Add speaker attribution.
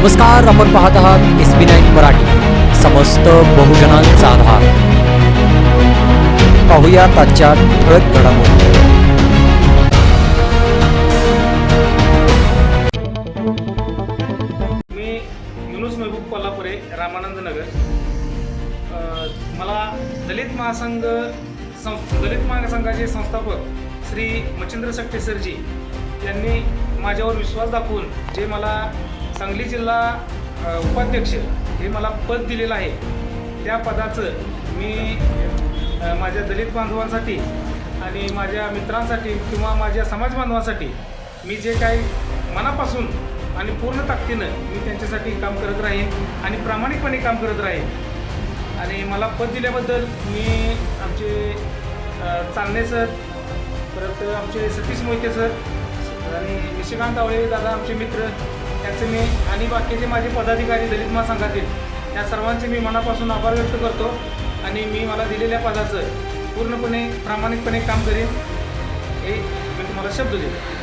Speaker 1: नमस्कार आपण पाहत आहात एस बी नाईन मराठी. समस्त बहुजनांचा आधार. पाहूया आजच्या ठळक घडामोडी.
Speaker 2: कोल्हापुरे रामानंद नगर. मला दलित महासंघ सं दलित महासंघाचे संस्थापक श्री मच्छिंद्र सट्टे सरजी यांनी माझ्यावर विश्वास दाखवून जे मला सांगली जिल्हा उपाध्यक्ष हे मला पद दिलेलं आहे. त्या पदाचं मी माझ्या दलित बांधवांसाठी आणि माझ्या मित्रांसाठी किंवा माझ्या समाज बांधवांसाठी मी जे काही मनापासून आणि पूर्ण ताकदीनं मी त्यांच्यासाठी काम करत राहीन आणि प्रामाणिकपणे काम करत राहीन. आणि मला पद दिल्याबद्दल मी आमचे चांदणे सर परत आमचे सतीश मोहिते सर आणि निशिकांत आवळे दादा आमचे मित्र त्यांचे मी आणि बाकीचे माझे पदाधिकारी दलित महासंघातील या सर्वांचे मी मनापासून आभार व्यक्त करतो आणि मी मला दिलेल्या पदाचं पूर्णपणे प्रामाणिकपणे काम करेन. हे मी तुम्हाला शब्द देतो.